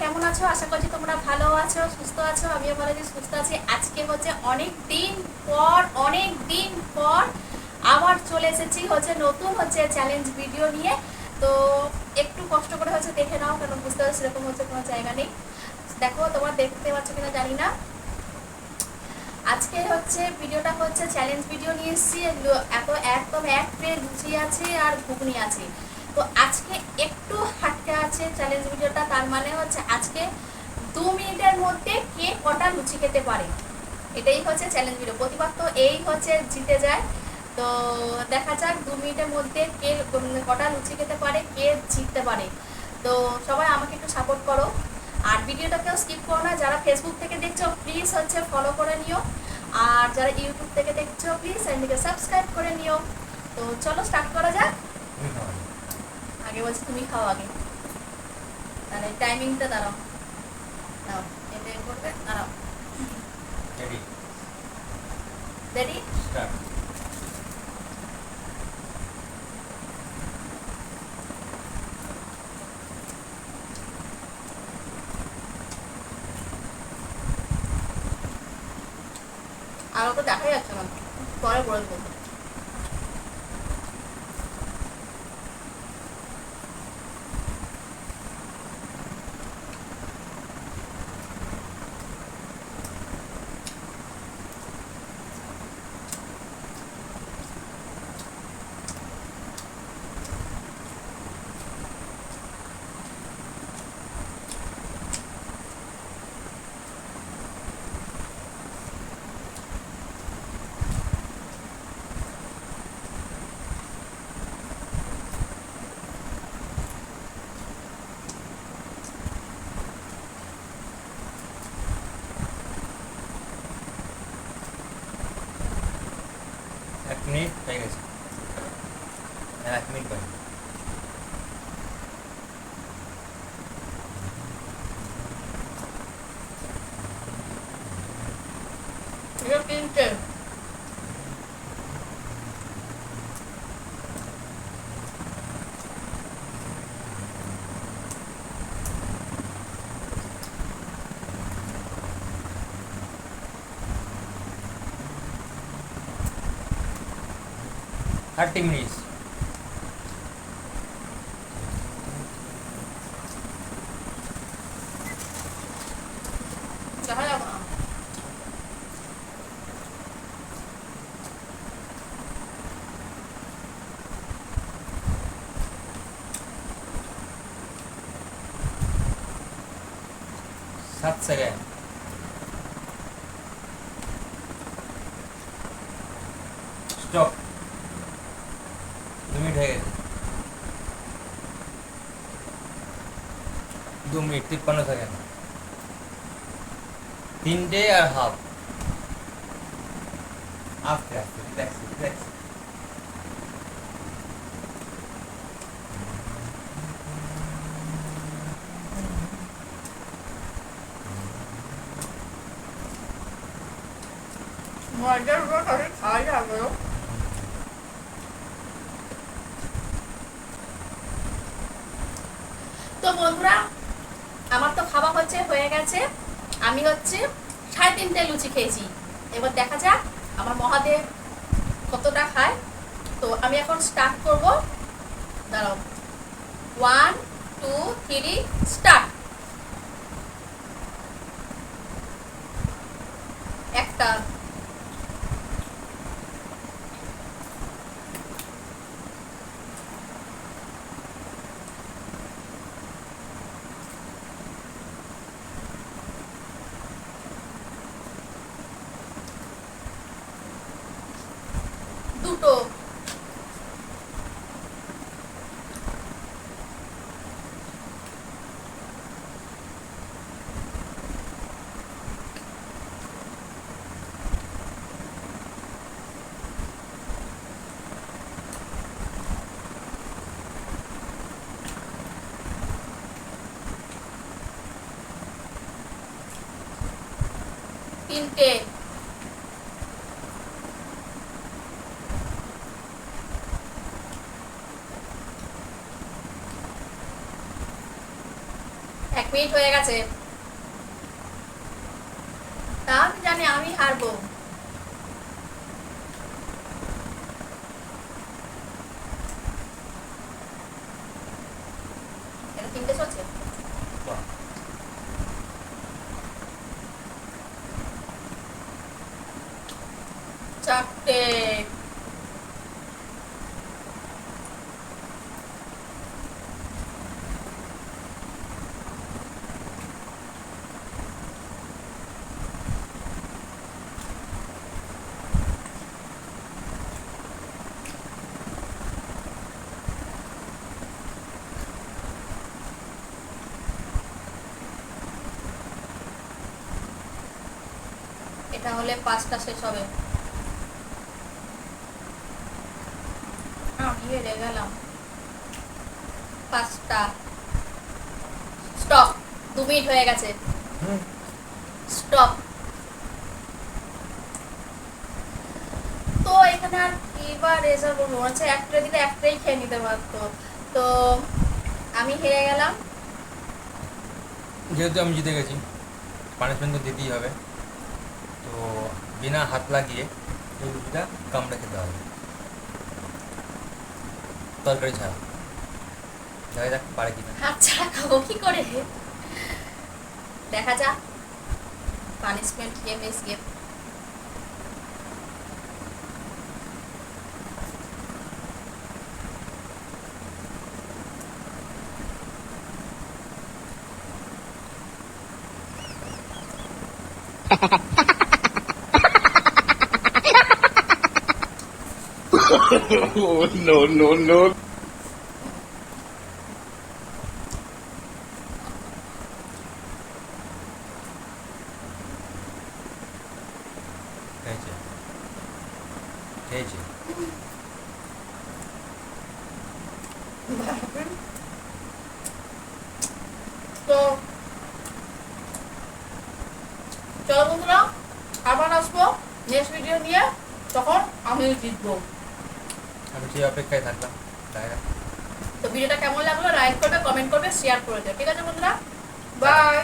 কেমন আছো? আশা করছি তোমরা ভালো আছো, সুস্থ আছো। আমিও ভালো আছি, সুস্থ আছি। আজকে হচ্ছে অনেক দিন পর, অনেক দিন পর আবার চলে এসেছি হচ্ছে নতুন হচ্ছে চ্যালেঞ্জ ভিডিও নিয়ে। তো একটু কষ্ট করে হচ্ছে দেখে নাও, কারণ বুঝতে পারছ সেরকম হচ্ছে কোনো জায়গা নেই। দেখো, তোমরা দেখতে পাচ্ছ কিনা জানি না। আজকে হচ্ছে ভিডিওটা হচ্ছে চ্যালেঞ্জ ভিডিও নিয়ে এসেছি। এত একদম এক ট্রে লুচি আছে আর ঘুগনি আছে। তো আজকে একটু তার মানে হচ্ছে আজকে দু মিনিটের মধ্যে কে কটা লুচি খেতে পারে? এটাই হচ্ছে চ্যালেঞ্জ ভিডিও প্রতিবার তো এই হচ্ছে জিতে যায়। তো দেখা যাক দু মিনিটের মধ্যে কে কটা লুচি খেতে পারে কে জিততে পারে। তো সবাই আমাকে একটু সাপোর্ট করো। আর ভিডিওটাকেও স্কিপ করো না। যারা ফেসবুক থেকে দেখছ প্লিজ হচ্ছে ফলো করে নিও। আর যারা ইউটিউব থেকে দেখছ প্লিজ চ্যানেলটিকে সাবস্ক্রাইব করে নিও। তো চলো স্টার্ট করা যাক। আগে। আগে বলছি তুমি খাও আগে। তাহলে টাইমিংটা দাঁড়াও। দাও এটা করবে দাঁড়াও? Ready Start. আর তো দেখাই যাচ্ছে না। পরে বলব। મિનિટ થઈ ગઈ છે એક મિનિટ બની European 2. थर्टी मिनट्स सात सगळ्या स्टॉप না সাত সেকেন্ড স্টপ দু মিনিট হয়ে গেছে দু মিনিট তিপ্পান্ন সেকেন্ড তিনটে আর হাফ আস্তে আস্তে রিল্যাক্স রিল্যাক্স মজার উপর করে খাওয়া যাবে তো বন্ধুরা, আমার তো খাওয়া হচ্ছে, হয়ে গেছে। আমি হচ্ছে সাড়ে তিনটে লুচি খেয়েছি। এবার দেখা যাক আমার মহাদেব কতটা খায়। তো আমি এখন স্টার্ট করব। দাঁড়াও। ওয়ান টু থ্রি স্টার্ট একটা দুটো তিনটে। এক মিনিট হয়ে গেছে। তা আমি জানি আমি হারবো। এটা তিনটে চলছে? চারটে এটা হলে পাঁচটা শেষ হবে আমি হেরে গেলাম পাঁচটা। স্টপ। দু মিনিট হয়ে গেছে। স্টপ। তো এখানে আর কি বা রেজাল্ট বলব হচ্ছে একটা দিলে একটাই খেয়ে নিতে পারতো। তো আমি হেরে গেলাম। যেহেতু আমি জিতে গেছি পানিশমেন্ট তো দিতেই হবে। তো বিনা হাত লাগিয়ে এই রুটিটা কামড়ে খেতে হবে। তরকারি ছাড়া। দেখা যাক পারে কিনা। হাত ছাড়া খাব কি করে? দেখা যাক। Punishment game is game oh, no, no, no. তো চলো বন্ধুরা আবার আসব নেক্সট ভিডিও নিয়ে তখন আমি জিতবো আমি সেই অপেক্ষায় থাকলাম তাই না? তো ভিডিওটা কেমন লাগল? লাইক করবে কমেন্ট করবে শেয়ার করে দেবে ঠিক আছে বন্ধুরা? বাই